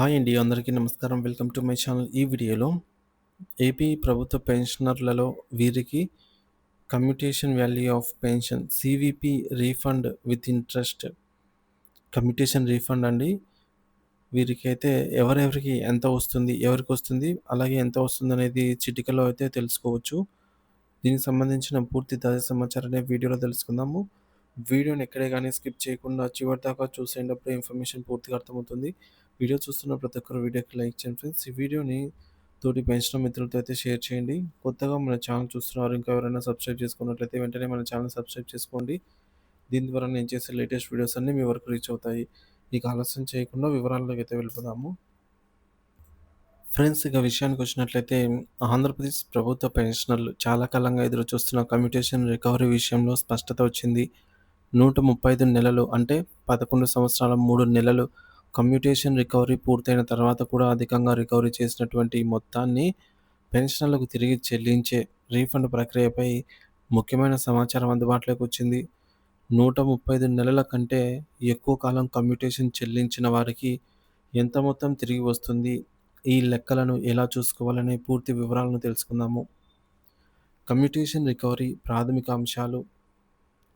Hi అండి అందరికీ నమస్కారం. Welcome to my channel. ఈ వీడియోలో ఏపీ ప్రభుత్వ పెన్షనర్లలో వీరికి commutation value of pension CVP refund with interest commutation refund అండి. వీరికి అయితే ఎవరెవరికి ఎంత వస్తుంది ఎవరికి వస్తుంది అలాగే ఎంత వస్తుంది అనేది చిటికలో అయితే తెలుసుకోవచ్చు. దీనికి సంబంధించిన పూర్తి తాజా సమాచారాన్ని వీడియోలో తెలుసుకుందాము. వీడియోని ఎక్కడే కానీ స్కిప్ చేయకుండా చివరి దాకా చూసేటప్పుడు ఇన్ఫర్మేషన్ పూర్తిగా అర్థమవుతుంది. వీడియో చూస్తున్న ప్రతి ఒక్కరు వీడియోకి లైక్ చేయండి ఫ్రెండ్స్. ఈ వీడియోని తోటి పెంచిన మిత్రులతో అయితే షేర్ చేయండి. కొత్తగా మన ఛానల్ చూస్తున్నారు ఇంకా ఎవరైనా సబ్స్క్రైబ్ చేసుకున్నట్లయితే వెంటనే మన ఛానల్ సబ్స్క్రైబ్ చేసుకోండి. దీని ద్వారా నేను చేసే లేటెస్ట్ వీడియోస్ అన్నీ మీ వరకు రీచ్ అవుతాయి. ఇక ఆలస్యం చేయకుండా వివరాల్లోకి అయితే వెళ్ళిపోదాము. ఫ్రెండ్స్ ఇక విషయానికి వచ్చినట్లయితే ఆంధ్రప్రదేశ్ ప్రభుత్వ పెన్షనర్లు చాలా కాలంగా ఎదురు చూస్తున్న కమ్యూటేషన్ రికవరీ విషయంలో స్పష్టత వచ్చింది. నూట ముప్పై ఐదు నెలలు అంటే పదకొండు సంవత్సరాల మూడు నెలలు కమ్యూటేషన్ రికవరీ పూర్తయిన తర్వాత కూడా అధికంగా రికవరీ చేసినటువంటి మొత్తాన్ని పెన్షనర్లకు తిరిగి చెల్లించే రీఫండ్ ప్రక్రియపై ముఖ్యమైన సమాచారం అందుబాటులోకి వచ్చింది. నూట ముప్పై ఐదు నెలల కంటే ఎక్కువ కాలం కమ్యూటేషన్ చెల్లించిన వారికి ఎంత మొత్తం తిరిగి వస్తుంది? ఈ లెక్కలను ఎలా చూసుకోవాలనే పూర్తి వివరాలను తెలుసుకుందాము. కమ్యూటేషన్ రికవరీ ప్రాథమిక అంశాలు.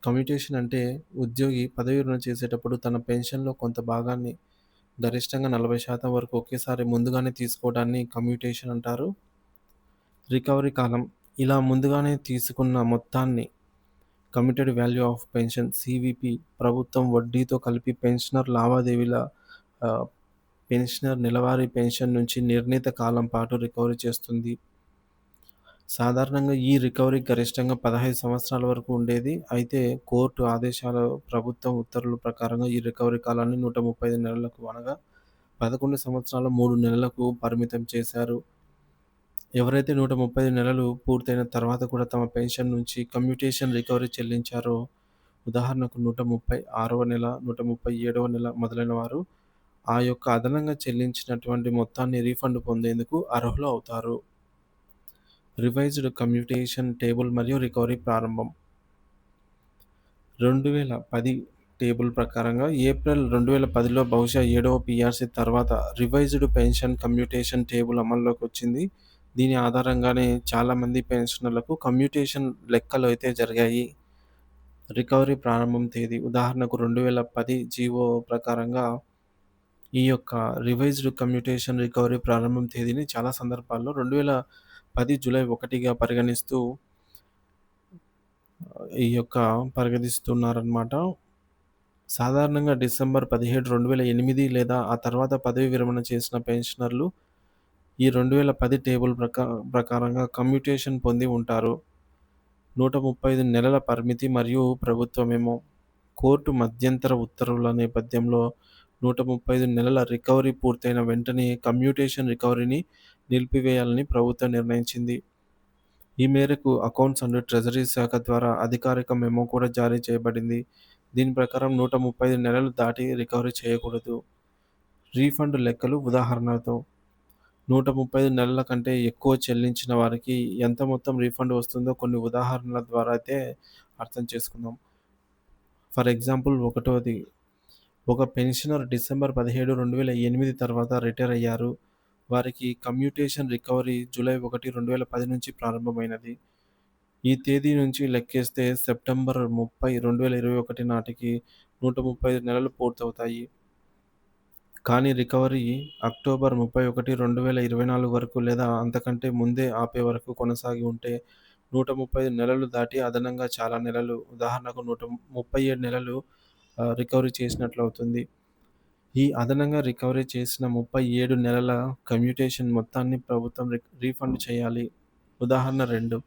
కమ్యూటేషన్ అంటే ఉద్యోగి పదవి విరమణ చేసేటప్పుడు తన పెన్షన్లో కొంత భాగాన్ని గరిష్టంగా నలభై శాతం వరకు ఒకేసారి ముందుగానే తీసుకోవడాన్ని కమ్యూటేషన్ అంటారు. రికవరీ కాలం. ఇలా ముందుగానే తీసుకున్న మొత్తాన్ని committed value of pension CVP ప్రభుత్వం వడ్డీతో కలిపి పెన్షనర్ లావాదేవీల పెన్షనర్ నెలవారీ పెన్షన్ నుంచి నిర్ణీత కాలం పాటు రికవరీ చేస్తుంది. సాధారణంగా ఈ రికవరీ గరిష్టంగా పదహైదు సంవత్సరాల వరకు ఉండేది. అయితే కోర్టు ఆదేశాల ప్రభుత్వం ఉత్తర్వుల ప్రకారంగా ఈ రికవరీ కాలాన్ని నూట ముప్పై ఐదు నెలలకు అనగా పదకొండు సంవత్సరాల మూడు నెలలకు పరిమితం చేశారు. ఎవరైతే నూట ముప్పై ఐదు నెలలు పూర్తయిన తర్వాత కూడా తమ పెన్షన్ నుంచి కమ్యూటేషన్ రికవరీ చెల్లించారో ఉదాహరణకు నూట ముప్పై ఆరవ నెల నూట ముప్పై ఏడవ నెల మొదలైన వారు ఆ యొక్క అదనంగా చెల్లించినటువంటి మొత్తాన్ని రీఫండ్ పొందేందుకు అర్హులు అవుతారు. రివైజ్డ్ కమ్యూటేషన్ టేబుల్ మరియు రికవరీ ప్రారంభం. రెండు వేల పది టేబుల్ ప్రకారంగా ఏప్రిల్ రెండు వేల పదిలో బహుశా ఏడవ పిఆర్సీ తర్వాత రివైజ్డ్ పెన్షన్ కమ్యూటేషన్ టేబుల్ అమల్లోకి వచ్చింది. దీని ఆధారంగానే చాలామంది పెన్షనర్లకు కమ్యూటేషన్ లెక్కలు అయితే జరిగాయి. రికవరీ ప్రారంభం తేదీ ఉదాహరణకు రెండు వేల పది జీవో ప్రకారంగా ఈ యొక్క రివైజ్డ్ కమ్యూటేషన్ రికవరీ ప్రారంభం తేదీని చాలా సందర్భాల్లో రెండు వేల పది జూలై ఒకటిగా పరిగణిస్తూ ఈ యొక్క పరిగణిస్తున్నారనమాట సాధారణంగా డిసెంబర్ పదిహేడు రెండు వేల ఎనిమిది లేదా ఆ తర్వాత పదవి విరమణ చేసిన పెన్షనర్లు ఈ రెండు వేల పది టేబుల్ ప్రకా ప్రకారంగా కమ్యూటేషన్ పొంది ఉంటారు. నూట ముప్పై ఐదు నెలల పరిమితి మరియు ప్రభుత్వమేమో కోర్టు మధ్యంతర ఉత్తర్వుల నేపథ్యంలో నూట ముప్పై ఐదు నెలల రికవరీ పూర్తయిన వెంటనే కమ్యూటేషన్ రికవరీని నిలిపివేయాలని ప్రభుత్వం నిర్ణయించింది. ఈ మేరకు అకౌంట్స్ అండ్ ట్రెజరీ శాఖ ద్వారా అధికారిక మెమో కూడా జారీ చేయబడింది. దీని ప్రకారం నూట ముప్పై ఐదు నెలలు దాటి రికవరీ చేయకూడదు. రీఫండ్ లెక్కలు ఉదాహరణతో నూట ముప్పై ఐదు నెలల కంటే ఎక్కువ చెల్లించిన వారికి ఎంత మొత్తం రీఫండ్ వస్తుందో కొన్ని ఉదాహరణల ద్వారా అయితే అర్థం చేసుకుందాం. ఫర్ ఎగ్జాంపుల్ ఒకటోది ఒక పెన్షనర్ డిసెంబర్ పదిహేడు రెండు వేల ఎనిమిది తర్వాత రిటైర్ అయ్యారు. వారికి కమ్యూటేషన్ రికవరీ జూలై ఒకటి రెండు వేల పది నుంచి ప్రారంభమైనది. ఈ తేదీ నుంచి లెక్కేస్తే సెప్టెంబర్ ముప్పై రెండు వేల ఇరవై ఒకటి నాటికి నూట ముప్పై ఐదు నెలలు పూర్తవుతాయి. కానీ రికవరీ అక్టోబర్ ముప్పై ఒకటి రెండు వేల ఇరవై నాలుగు వరకు లేదా అంతకంటే ముందే ఆపే వరకు కొనసాగి ఉంటే నూట ముప్పై ఐదు నెలలు దాటి అదనంగా చాలా నెలలు. ఉదాహరణకు నూట ముప్పై ఏడు నెలలు రికవరీ చేసినట్లు అవుతుంది ఈ అదనంగా రికవరీ చేసిన ముప్పై ఏడు నెలల కమ్యూటేషన్ మొత్తాన్ని ప్రభుత్వం రీఫండ్ చేయాలి. ఉదాహరణ రెండు.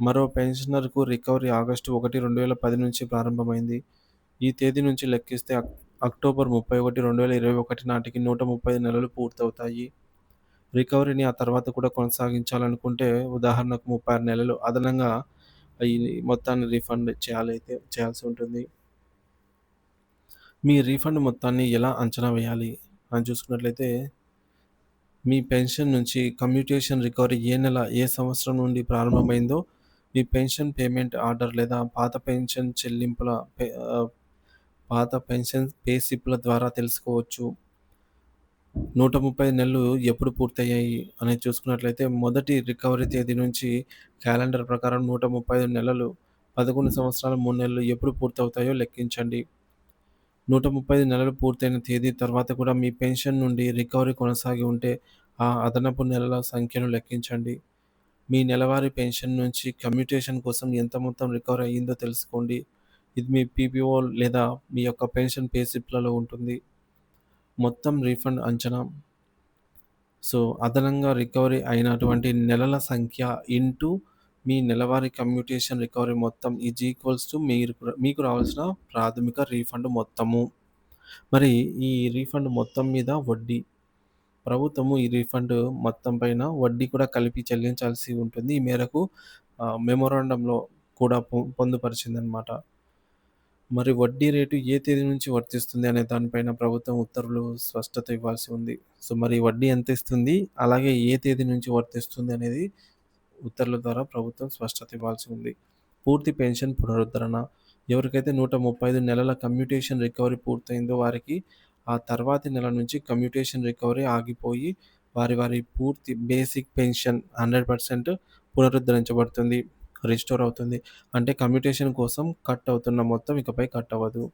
మరో పెన్షనర్కు రికవరీ ఆగస్టు ఒకటి రెండు వేల పది నుంచి ప్రారంభమైంది. ఈ తేదీ నుంచి లెక్కిస్తే అక్టోబర్ ముప్పై ఒకటి రెండు వేల ఇరవై ఒకటి నాటికి నూట ముప్పై నెలలు పూర్తవుతాయి. రికవరీని ఆ తర్వాత కూడా కొనసాగించాలనుకుంటే ఉదాహరణకు ముప్పై ఆరు నెలలు అదనంగా ఈ మొత్తాన్ని రీఫండ్ చేయాలైతే చేయాల్సి ఉంటుంది. మీ రీఫండ్ మొత్తాన్ని ఎలా అంచనా వేయాలి అని చూసుకున్నట్లయితే మీ పెన్షన్ నుంచి కమ్యూటేషన్ రికవరీ ఏ నెల ఏ సంవత్సరం నుండి ప్రారంభమైందో మీ పెన్షన్ పేమెంట్ ఆర్డర్ లేదా పాత పెన్షన్ చెల్లింపుల పాత పెన్షన్ పేసిప్ల ద్వారా తెలుసుకోవచ్చు 130 నెలలు ఎప్పుడు పూర్తయ్యాయి అనేది చూసుకున్నట్లయితే మొదటి రికవరీ తేదీ నుంచి క్యాలెండర్ ప్రకారం 135 నెలలు, 11 సంవత్సరాలు మూడు నెలలు ఎప్పుడు పూర్తవుతాయో లెక్కించండి. 135 నెలలు పూర్తయిన తేదీ తర్వాత కూడా మీ పెన్షన్ నుండి రికవరీ కొనసాగి ఉంటే ఆ అదనపు నెలల సంఖ్యను లెక్కించండి. మీ నెలవారీ పెన్షన్ నుంచి కమ్యూటేషన్ కోసం ఎంత మొత్తం రికవర్ అయ్యిందో తెలుసుకోండి. ఇది మీ పీపీఓ లేదా మీ యొక్క పెన్షన్ పే స్లిప్‌లలో ఉంటుంది. మొత్తం రీఫండ్ అంచనా సో, అదనంగా రికవరీ అయినటువంటి నెలల సంఖ్య ఇంటూ మీ నెలవారీ కమ్యూటేషన్ రికవరీ మొత్తం ఈజ్ ఈక్వల్స్ టు మీరు మీకు రావాల్సిన ప్రాథమిక రీఫండ్ మొత్తము. మరి ఈ రీఫండ్ మొత్తం మీద వడ్డీ. ప్రభుత్వము ఈ రీఫండ్ మొత్తం పైన వడ్డీ కూడా కలిపి చెల్లించాల్సి ఉంటుంది. ఈ మేరకు మెమోరాండంలో కూడా పొ పొందుపరిచిందనమాట. మరి వడ్డీ రేటు ఏ తేదీ నుంచి వర్తిస్తుంది అనే దానిపైన ప్రభుత్వం ఉత్తర్వులు స్పష్టత ఇవ్వాల్సి ఉంది. సో, మరి వడ్డీ ఎంత ఇస్తుంది? అలాగే ఏ తేదీ నుంచి వర్తిస్తుంది అనేది ఉత్తర్వుల ద్వారా ప్రభుత్వం స్పష్టత ఇవ్వాల్సి ఉంది. పూర్తి పెన్షన్ పునరుద్ధరణ. ఎవరికైతే 135 నెలల కమ్యూటేషన్ రికవరీ పూర్తయిందో వారికి ఆ తర్వాతి నెల నుంచి కమ్యూటేషన్ రికవరీ ఆగిపోయి వారి వారి పూర్తి బేసిక్ పెన్షన్ 100% పునరుద్ధరించబడుతుంది. రిస్టోర్ అవుతుంది. అంటే కమ్యూటేషన్ కోసం కట్ అవుతున్న మొత్తం ఇకపై కట్ అవ్వదు.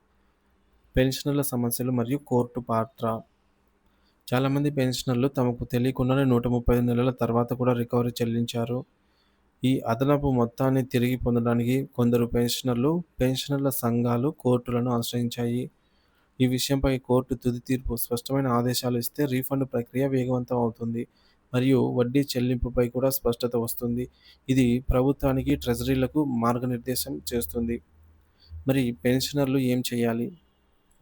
పెన్షనర్ల సమస్యలు మరియు కోర్టు పాత్ర. చాలామంది పెన్షనర్లు తమకు తెలియకుండానే 135 నెలల తర్వాత కూడా రికవరీ చెల్లించారు. ఈ అదనపు మొత్తాన్ని తిరిగి పొందడానికి కొందరు పెన్షనర్లు, పెన్షనర్ల సంఘాలు కోర్టులను ఆశ్రయించాయి. ఈ విషయంపై కోర్టు తుది తీర్పు స్పష్టమైన ఆదేశాలు ఇస్తే రీఫండ్ ప్రక్రియ వేగవంతం అవుతుంది. మరియు వడ్డీ చెల్లింపుపై కూడా స్పష్టత వస్తుంది. ఇది ప్రభుత్వానికి, ట్రెజరీలకు మార్గనిర్దేశం చేస్తుంది. మరి పెన్షనర్లు ఏం చేయాలి?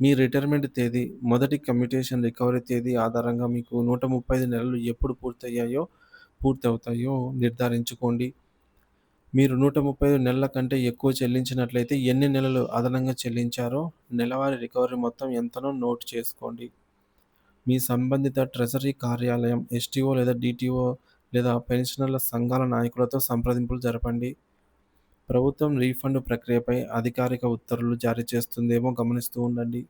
మీ రిటైర్మెంట్ తేదీ, మొదటి కమ్యూటేషన్ రికవరీ తేదీ ఆధారంగా మీకు 135 నెలలు ఎప్పుడు పూర్తయ్యాయో పూర్తవుతాయో నిర్ధారించుకోండి. మీరు 135 నెలల కంటే ఎక్కువ చెల్లించినట్లయితే ఎన్ని నెలలు అదనంగా చెల్లించారో, నెలవారీ రికవరీ మొత్తం ఎంతనో నోట్ చేసుకోండి. మీ సంబంధిత ట్రెజరీ కార్యాలయం, ఎస్టీఓ లేదా డిటిఓ లేదా పెన్షనర్ల సంఘాల నాయకులతో సంప్రదింపులు జరపండి. ప్రభుత్వం రీఫండ్ ప్రక్రియపై అధికారిక ఉత్తర్వులు జారీ చేస్తుందేమో గమనిస్తూ ఉండండి.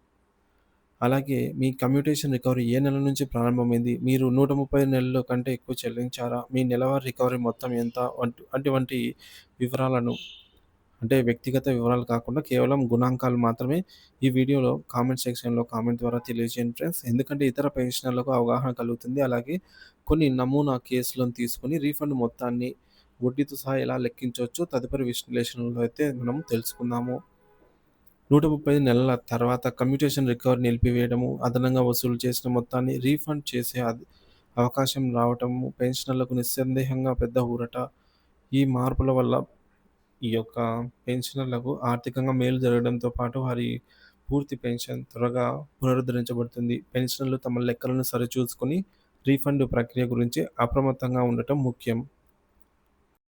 అలాగే మీ కమ్యూటేషన్ రికవరీ ఏ నెల నుంచి ప్రారంభమైంది? మీరు 135 నెలల కంటే ఎక్కువ చెల్లించారా? మీ నెలవారీ రికవరీ మొత్తం ఎంత? అటువంటి వివరాలను అంటే వ్యక్తిగత వివరాలు కాకుండా కేవలం గుణాంకాలు మాత్రమే ఈ వీడియోలో కామెంట్ సెక్షన్‌లో కామెంట్ ద్వారా తెలియజేయండి ఫ్రెండ్స్. ఎందుకంటే ఇతర పెన్షనర్లకు అవగాహన కలుగుతుంది. అలాగే కొన్ని నమూనా కేసులను తీసుకొని రీఫండ్ మొత్తాన్ని వడ్డీతో సహా ఎలా లెక్కించవచ్చో తదుపరి విశ్లేషణలో అయితే మనం తెలుసుకుందాము. 135 నెలల తర్వాత కమ్యూటేషన్ రికవరీ నిలిపివేయడము, అదనంగా వసూలు చేసిన మొత్తాన్ని రీఫండ్ చేసే అవకాశం రావటము పెన్షనర్లకు నిస్సందేహంగా పెద్ద ఊరట. ఈ మార్పుల వల్ల ఈ యొక్క పెన్షనర్లకు ఆర్థికంగా మేలు జరగడంతో పాటు వారి పూర్తి పెన్షన్ త్వరగా పునరుద్ధరించబడుతుంది. పెన్షనర్లు తమ లెక్కలను సరిచూసుకొని రీఫండ్ ప్రక్రియ గురించి అప్రమత్తంగా ఉండటం ముఖ్యం.